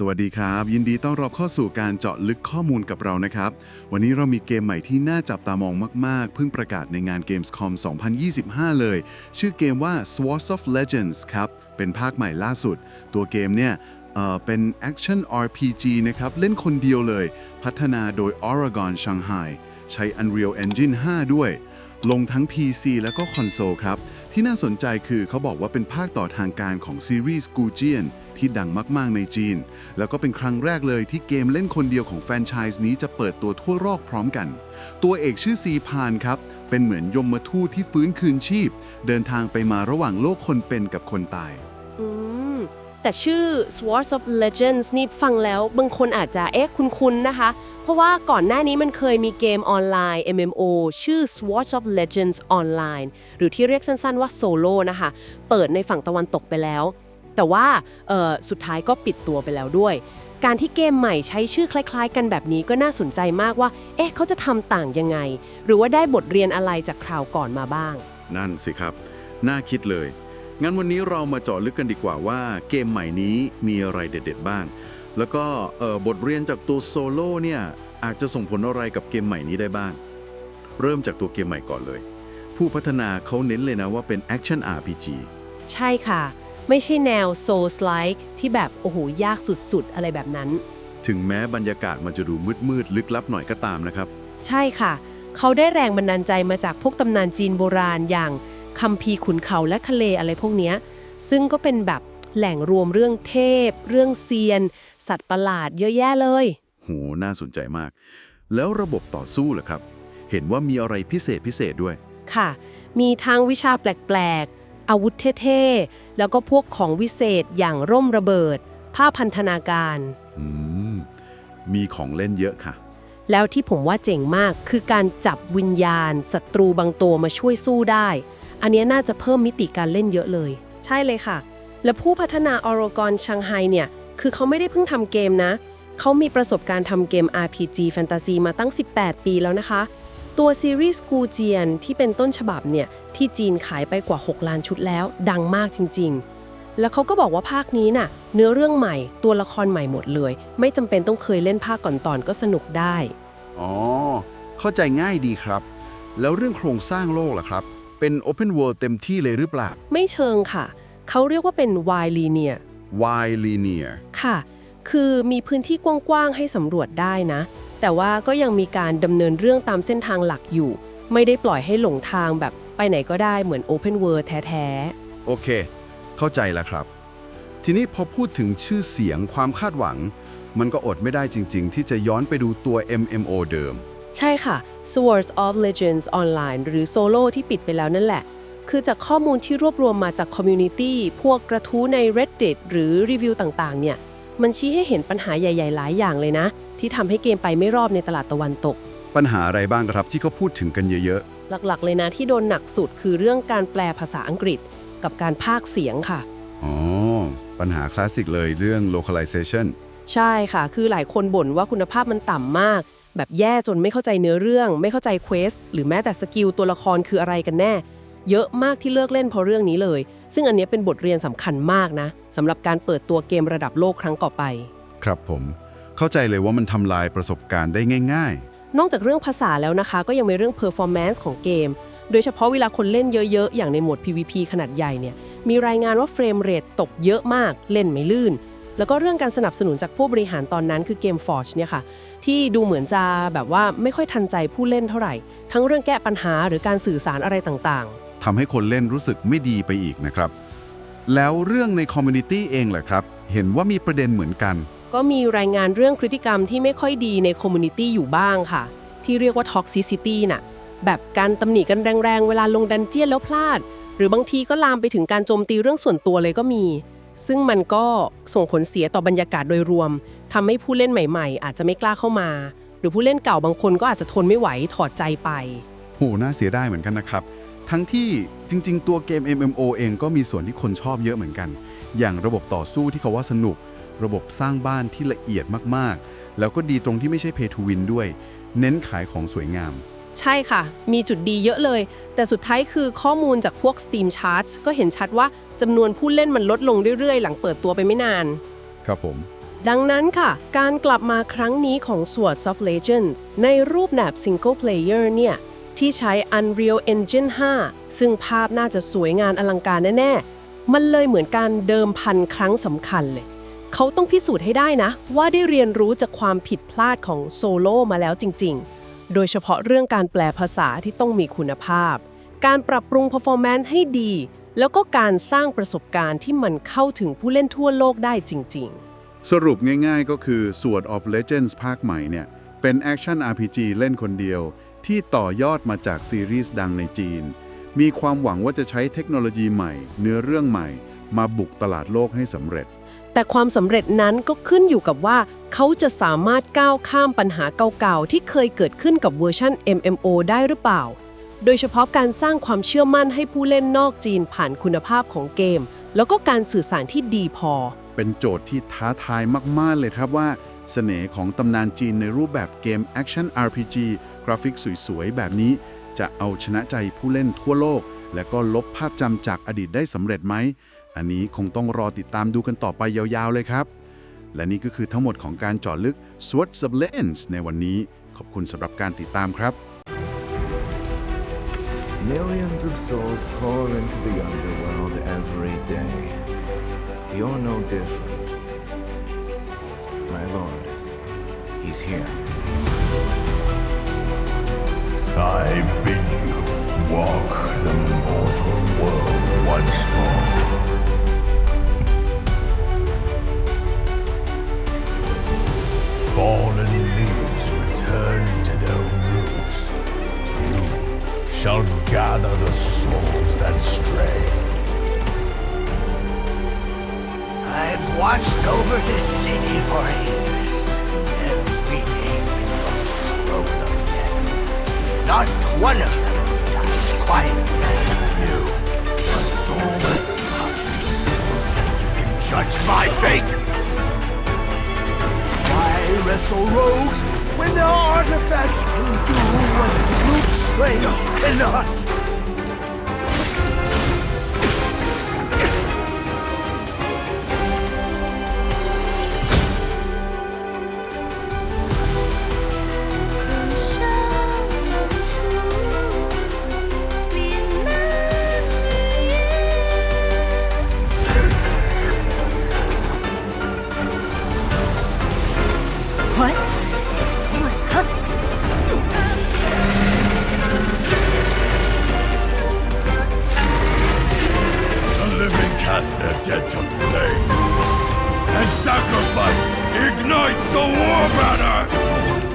สวัสดีครับ ยินดีต้อนรับเข้าสู่การเจาะลึกข้อมูลกับเรานะครับ วันนี้เรามีเกมใหม่ที่น่าจับตามองมาก ๆ เพิ่งประกาศในงาน Gamescom 2025 เลย ชื่อเกมว่า Swords of Legends ครับ เป็นภาคใหม่ล่าสุด ตัวเกมเนี่ยเอ่อเป็น Action RPG นะครับ เล่นคนเดียวเลย พัฒนาโดย Oregon Shanghai ใช้ Unreal Engine 5 ด้วย ลงทั้ง PC แล้วก็คอนโซลครับที่น่าสนใจคือเขาบอกว่าเป็นภาคต่อทางการของซีรีส์ Gujian ที่ดังมากๆในจีน แล้วก็เป็นครั้งแรกเลยที่เกมเล่นคนเดียวของแฟรนไชส์นี้จะเปิดตัวทั่วโลกพร้อมกัน ตัวเอกชื่อซีพานครับ เป็นเหมือนยมทูตที่ฟื้นคืนชีพ เดินทางไปมาระหว่างโลกคนเป็นกับคนตายแต่ชื่อ Swords of Legends นี่ฟังแล้วบางคนอาจจะเอ๊ะคุ้นๆนะคะ ราะว่าก่อนหน้านี้มันเคยมีเกมออนไลน์ MMO ชื่อ Swords of Legends Online หรือที่เรียกสั้นๆว่า Solo นะคะ เปิดในฝั่งตะวันตกไปแล้ว แต่ว่าสุดท้ายก็ปิดตัวไปแล้วด้วย การที่เกมใหม่ใช้ชื่อคล้าย ๆ กันแบบนี้ก็น่าสนใจมากว่า เอ๊ะเขาจะทำต่างยังไง หรือว่าได้บทเรียนอะไรจากคราวก่อนมาบ้าง นั่นสิครับ น่าคิดเลย งั้นวันนี้เรามาเจาะลึกกันดีกว่าว่าเกมใหม่นี้มีอะไรเด็ด ๆ บ้าง แล้วก็เอ่อบทเรียนจากตัวโซโล่เนี่ยอาจจะส่งผลอะไรกับเกมใหม่นี้ได้บ้าง เริ่มจากตัวเกมใหม่ก่อนเลย ผู้พัฒนาเขาเน้นเลยนะว่าเป็น Action RPG ใช่ค่ะ ไม่ใช่แนว Souls-like ที่แบบ โอ้โห ยากสุดๆ อะไรแบบนั้น ถึงแม้บรรยากาศมันจะดูมืดๆ ลึกลับหน่อยก็ตามนะครับ ใช่ค่ะ เขาได้แรงบันดาลใจมาจากพวกตำนานจีนโบราณอย่างคัมภีร์ขุนเขาและทะเลอะไรพวกเนี้ยซึ่งก็เป็นแบบ แหล่งรวมเรื่องเทพ เรื่องเซียน สัตว์ประหลาดเยอะแยะเลย โห น่าสนใจมาก แล้วระบบต่อสู้ล่ะครับ เห็นว่ามีอะไรพิเศษพิเศษด้วย ค่ะ มีทั้งวิชาแปลกๆ อาวุธเท่ๆ แล้วก็พวกของวิเศษอย่างร่มระเบิด ผ้าพันธนาการ อืม มีของเล่นเยอะค่ะ แล้วที่ผมว่าเจ๋งมากคือการจับวิญญาณศัตรูบางตัวมาช่วยสู้ได้ อันเนี้ยน่าจะเพิ่มมิติการเล่นเยอะเลย ใช่เลยค่ะ และผู้พัฒนาออร g o n ชังไฮเนี่ย คือเขาไม่ได้เพิ่งทำเกมนะ เขามีประสบการณ์ทำเกม RPG แฟนตาซีมาตั้ง 18 ปีแล้วนะคะ ตัวซีรีส์กูเจียนที่เป็นต้นฉบับเนี่ย ที่จีนขายไปกว่า 6 ล้านชุดแล้ว ดังมากจริง ๆ แล้วเขาก็บอกว่าภาคนี้น่ะ เนื้อเรื่องใหม่ ตัวละครใหม่หมดเลย ไม่จำเป็นต้องเคยเล่นภาคก่อนๆก็สนุกได้ อ๋อ เข้าใจง่ายดีครับ แล้วเรื่องโครงสร้างโลกล่ะครับ เป็น Open World เต็มที่เลยหรือเปล่า ไม่เชิงค่ะ เขาเรียกว่าเป็น wide linear Y linear ค่ะ คือมีพื้นที่กว้าง ๆ ให้สำรวจได้นะ แต่ว่าก็ยังมีการดำเนินเรื่องตามเส้นทางหลักอยู่ ไม่ได้ปล่อยให้หลงทางแบบไปไหนก็ได้เหมือน Open World แท้ โอเค เข้าใจแล้วครับ ทีนี้พอพูดถึงชื่อเสียงความคาดหวัง มันก็อดไม่ได้จริง ๆ ที่จะย้อนไปดูตัว MMO เดิม ๆ ใช่ค่ะ Swords of Legends Online หรือ Solo ที่ปิดไปแล้วนั่นแหละ คือจากข้อมูลที่รวบรวมมาจากคอมมูนิตี้พวกกระทู้ใน Reddit หรือรีวิวต่างๆ เนี่ย มันชี้ให้เห็นปัญหาใหญ่ ๆ หลายอย่างเลยนะ ที่ทำให้เกมไปไม่รอบในตลาดตะวันตก ปัญหาอะไรบ้างครับที่เขาพูดถึงกันเยอะหลักๆ เลยนะที่โดนหนักสุดคือเรื่องการแปลภาษาอังกฤษ กับการพากย์เสียงค่ะ ๆ อ๋อ ปัญหาคลาสสิกเลยเรื่อง localization ใช่ค่ะ คือหลายคนบ่นว่าคุณภาพมันต่ำมาก แบบแย่จนไม่เข้าใจเนื้อเรื่อง ไม่เข้าใจเควส หรือแม้แต่สกิลตัวละครคืออะไรกันแน่ เยอะมากที่เลิกเล่นเพราะเรื่องนี้เลย ซึ่งอันเนี้ยเป็นบทเรียนสำคัญมากนะสำหรับการเปิดตัวเกมระดับโลกครั้งต่อไป ครับผม เข้าใจเลยว่ามันทำลายประสบการณ์ได้ง่าย นอกจากเรื่องภาษาแล้วนะคะ ก็ยังมีเรื่อง performance ของเกม โดยเฉพาะเวลาคนเล่นเยอะๆ อย่างในโหมด PVP ขนาดใหญ่เนี่ย มีรายงานว่าเฟรมเรทตกเยอะมาก เล่นไม่ลื่น แล้วก็เรื่องการสนับสนุนจากผู้บริหารตอนนั้นคือเกม Forge เนี่ยค่ะ ที่ดูเหมือนจะแบบว่าไม่ค่อยทันใจผู้เล่นเท่าไหร่ ทั้งเรื่องแก้ปัญหาหรือการสื่อสารอะไรต่างๆ ทำให้คนเล่นรู้สึกไม่ดีไปอีกนะครับ แล้วเรื่องในคอมมูนิตี้เองแหละครับ เห็นว่ามีประเด็นเหมือนกันๆก็มีรายงานเรื่องพฤติกรรมที่ไม่ค่อยดีในคอมมูนิตี้อยู่บ้างค่ะ ที่เรียกว่า toxicity น่ะ แบบการตำหนิกันแรงๆ เวลาลงดันเจียนแล้วพลาด หรือบางทีก็ลามไปถึงการโจมตีเรื่องส่วนตัวเลยก็มี ซึ่งมันก็ส่งผลเสียต่อบรรยากาศโดยรวมทำให้ผู้เล่นใหม่ ๆ อาจจะไม่กล้าเข้ามา หรือผู้เล่นเก่าบางคนก็อาจจะทนไม่ไหวถอดใจไป โหน่าเสียดายเหมือนกันนะครับ ทั้งที่จริง ๆ ตัวเกม MMO เองก็มีส่วนที่คนชอบเยอะเหมือนกัน อย่างระบบต่อสู้ที่เขาว่าสนุก ระบบสร้างบ้านที่ละเอียดมากๆ แล้วก็ดีตรงที่ไม่ใช่ Pay to Win ด้วย เน้นขายของสวยงาม ใช่ค่ะ มีจุดดีเยอะเลย แต่สุดท้ายคือข้อมูลจากพวก Steam Charts ก็เห็นชัดว่าจำนวนผู้เล่นมันลดลงเรื่อยๆ หลังเปิดตัวไปไม่นาน ครับผม ดังนั้นค่ะ การกลับมาครั้งนี้ของ Swords of Legends ในรูปแบบ Single Player เนี่ย ที่ใช้ Unreal Engine 5 ซึ่งภาพน่าจะสวยงามอลังการแน่ ๆ มันเลยเหมือนการเดิมพันครั้งสำคัญเลย เขาต้องพิสูจน์ให้ได้นะ ว่าได้เรียนรู้จากความผิดพลาดของโซโล่มาแล้วจริง ๆ โดยเฉพาะเรื่องการแปลภาษาที่ต้องมีคุณภาพ การปรับปรุง performance ให้ดี แล้วก็การสร้างประสบการณ์ที่มันเข้าถึงผู้เล่นทั่วโลกได้จริง ๆสรุปง่ายๆก็คือ Sword of Legends ภาคใหม่เนี่ย เป็นแอคชั่น RPG เล่นคนเดียว ที่ต่อยอดมาจากซีรีส์ดังในจีน มีความหวังว่าจะใช้เทคโนโลยีใหม่ เนื้อเรื่องใหม่ มาบุกตลาดโลกให้สำเร็จ แต่ความสำเร็จนั้นก็ขึ้นอยู่กับว่า เขาจะสามารถก้าวข้ามปัญหาเก่าๆ ที่เคยเกิดขึ้นกับเวอร์ชัน MMO ได้หรือเปล่า โดยเฉพาะการสร้างความเชื่อมั่นให้ผู้เล่นนอกจีนผ่านคุณภาพของเกม แล้วก็การสื่อสารที่ดีพอ เป็นโจทย์ที่ท้าทายมาก ๆ เลยครับว่า เสน่ห์ของตำนานจีนในรูปแบบเกมแอคชั่น RPG กราฟิกสวยๆ แบบนี้ จะเอาชนะใจผู้เล่นทั่วโลก และก็ลบภาพจำจากอดีตได้สำเร็จไหม อันนี้คงต้องรอติดตามดูกันต่อไปยาวๆ เลยครับ และนี่ก็คือทั้งหมดของการเจาะลึก Sword of Lens ในวันนี้ ขอบคุณสำหรับการติดตามครับ Millions of souls pour into the underworld every day. You're no different. He's here. I bid you walk the mortal world once more. Fallen leaves return to their roots. You shall gather the souls that stray. I've watched over this city for ages. Not one of them dies quietly. You, a soulless husk. You can judge my fate. Why wrestle rogues when their artifacts can do what brute strength cannot? します Cast a gentle flame and sacrifice ignites the war banner.